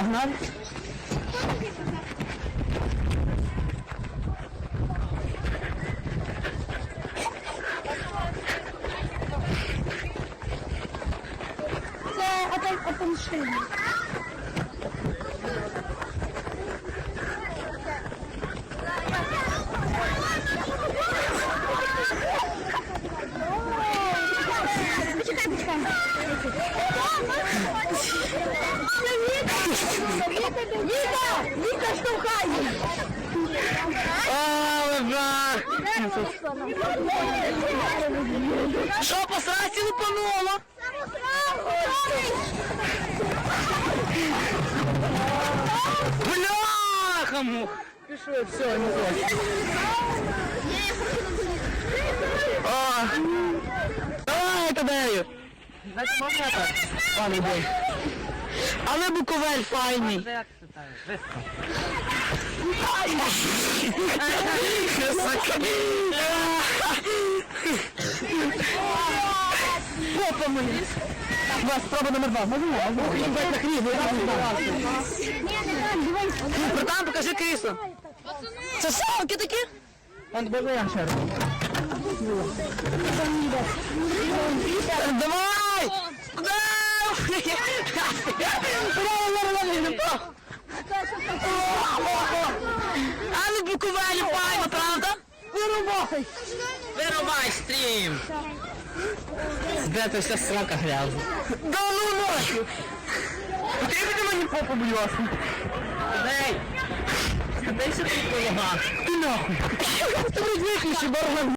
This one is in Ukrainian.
Onlar Atın, atın şöyle. Віка! Віка штовхає! О, бля. Що, по срасі лупануло? Бляха мух. Пішли, все, не хочу. Давай, кадею. Значить, можна так? Пане бой. Але Буковель файний. Попа мені. Вас, спроба номер два. Можна? Братан, покажи крісло. Це салки такі? Он боже я ще раз. Давай! Але буквально файно, правда? Вирубай! Вирубай стрім! Де ти вся срака грязна? Да ну нахуй! Ти мені мені попу, будь ласка. Дай! Тут полога. Ти нахуй! Ти виключи барган.